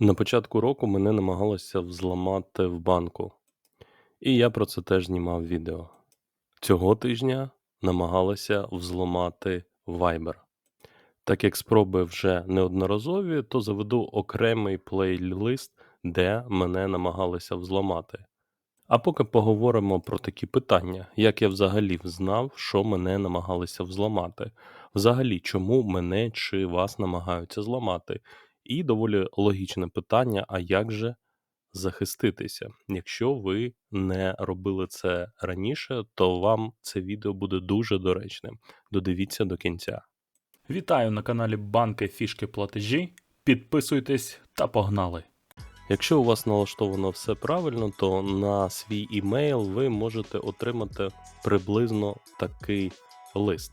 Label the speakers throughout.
Speaker 1: На початку року мене намагалися взламати в банку, і я про це теж знімав відео. Цього тижня намагалися взламати Viber. Так як спроби вже неодноразові, то заведу окремий плейлист, де мене намагалися взламати. А поки поговоримо про такі питання, як я взагалі знав, що мене намагалися взламати, взагалі, чому мене чи вас намагаються зламати, і доволі логічне питання: а як же захиститися? Якщо ви не робили це раніше, то вам це відео буде дуже доречним. Додивіться до кінця.
Speaker 2: Вітаю на каналі Банки Фішки Платежі. Підписуйтесь та погнали!
Speaker 1: Якщо у вас налаштовано все правильно, то на свій імейл ви можете отримати приблизно такий лист.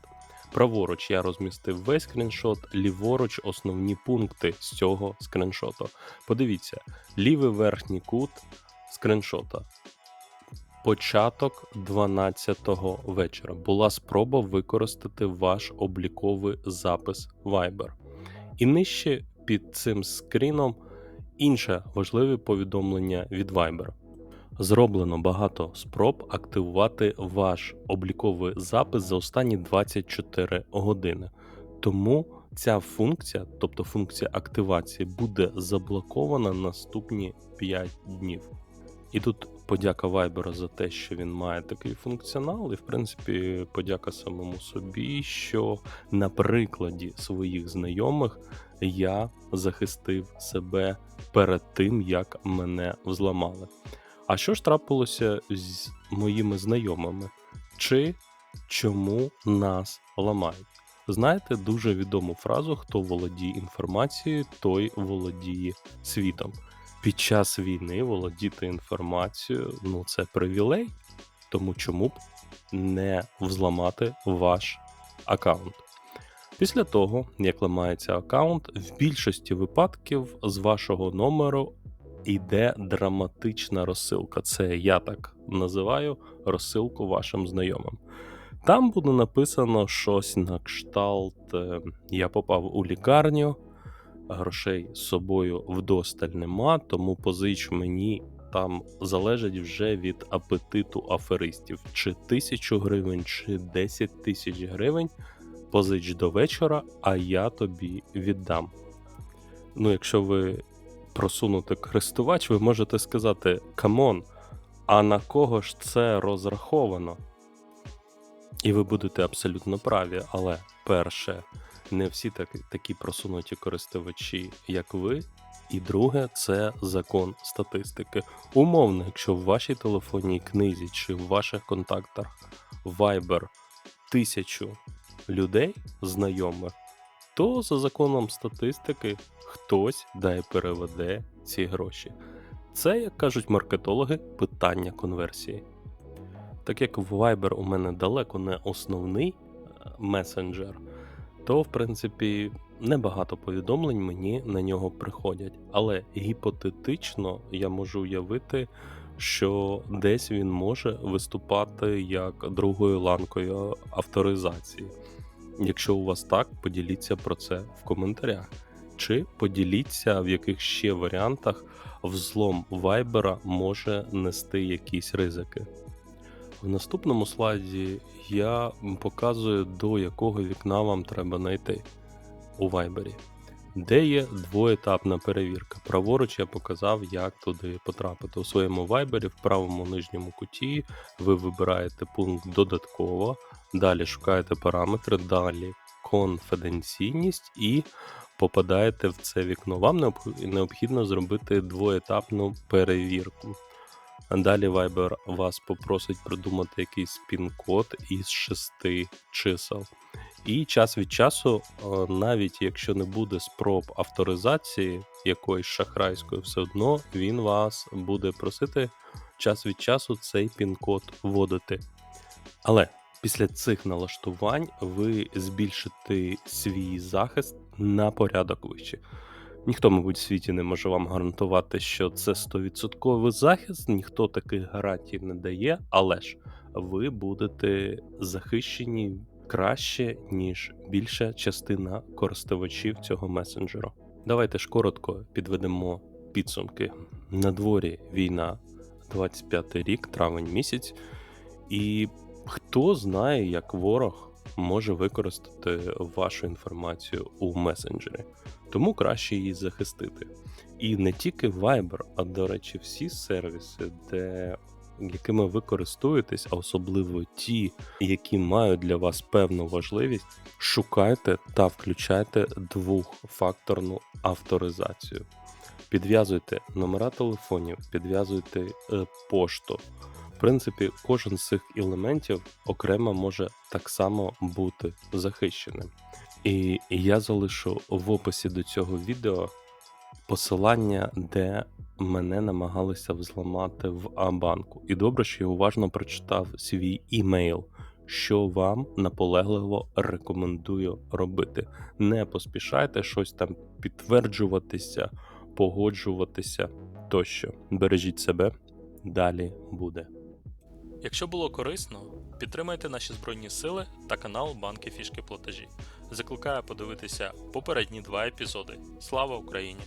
Speaker 1: Праворуч я розмістив весь скріншот, ліворуч основні пункти з цього скріншоту. Подивіться, лівий верхній кут скріншота. Початок 12-го вечора була спроба використати ваш обліковий запис Viber. І нижче під цим скріном інше важливе повідомлення від Viber. Зроблено багато спроб активувати ваш обліковий запис за останні 24 години. Тому ця функція, тобто функція активації, буде заблокована наступні 5 днів. І тут подяка Viber за те, що він має такий функціонал, і в принципі подяка самому собі, що на прикладі своїх знайомих я захистив себе перед тим, як мене взламали. А що ж трапилося з моїми знайомими? Чи чому нас ламають? Знаєте дуже відому фразу: хто володіє інформацією, той володіє світом. Під час війни володіти інформацією ну це привілей, тому чому б не взламати ваш аккаунт. Після того, як ламається аккаунт, в більшості випадків з вашого номеру йде драматична розсилка. Це я так називаю розсилку вашим знайомим. Там буде написано щось на кшталт: е, Я попав у лікарню, грошей з собою вдосталь нема, тому позич мені. Там залежить вже від апетиту аферистів: чи тисячу гривень, чи 10 тисяч гривень позич до вечора, а я тобі віддам. Ну, якщо ви просунути користувач, ви можете сказати: камон, а на кого ж це розраховано? І ви будете абсолютно праві, але перше, не всі такі, такі просунуті користувачі, як ви. І друге, це закон статистики. Умовно, якщо в вашій телефонній книзі чи в ваших контактах Viber тисячу людей знайомих, то за законом статистики хтось дай переведе ці гроші. Це, як кажуть маркетологи, питання конверсії. Так як Viber у мене далеко не основний е, месенджер, то в принципі небагато повідомлень мені на нього приходять. Але гіпотетично я можу уявити, що десь він може виступати як другою ланкою авторизації. Якщо у вас так, поділіться про це в коментарях. Чи поділіться, в яких ще варіантах взлом Вайбера може нести якісь ризики. В наступному слайді я показую, до якого вікна вам треба знайти у Вайбері, де є двоетапна перевірка. Праворуч я показав, як туди потрапити. У своєму вайбері в правому нижньому куті ви вибираєте пункт додатково, далі шукаєте параметри, далі конфіденційність і попадаєте в це вікно. Вам необхідно зробити двоетапну перевірку. Далі Viber вас попросить придумати якийсь пін-код із шести чисел. І час від часу, навіть якщо не буде спроб авторизації якоїсь шахрайської, все одно він вас буде просити час від часу цей пін-код вводити. Але після цих налаштувань ви збільшите свій захист на порядок вище. Ніхто, мабуть, в світі не може вам гарантувати, що це 100% захист, ніхто таких гарантій не дає, але ж ви будете захищені краще, ніж більша частина користувачів цього месенджеру. Давайте ж коротко підведемо підсумки. На дворі війна, 25 рік, травень місяць, і хто знає, як ворог може використати вашу інформацію у месенджері. Тому краще її захистити. І не тільки Viber, а до речі, всі сервіси, де якими ви користуєтесь, а особливо ті, які мають для вас певну важливість, шукайте та включайте двохфакторну авторизацію. Підв'язуйте номера телефонів, підв'язуйте е, пошту. В принципі, кожен з цих елементів окремо може так само бути захищеним. І я залишу в описі до цього відео посилання, де мене намагалися взламати в А-банку. І добре, що я уважно прочитав свій імейл, що вам наполегливо рекомендую робити. Не поспішайте щось там підтверджуватися, погоджуватися тощо. Бережіть себе, далі буде.
Speaker 2: Якщо було корисно, підтримайте наші збройні сили та канал Банки Фішки Платежі. Закликаю подивитися попередні два епізоди. Слава Україні!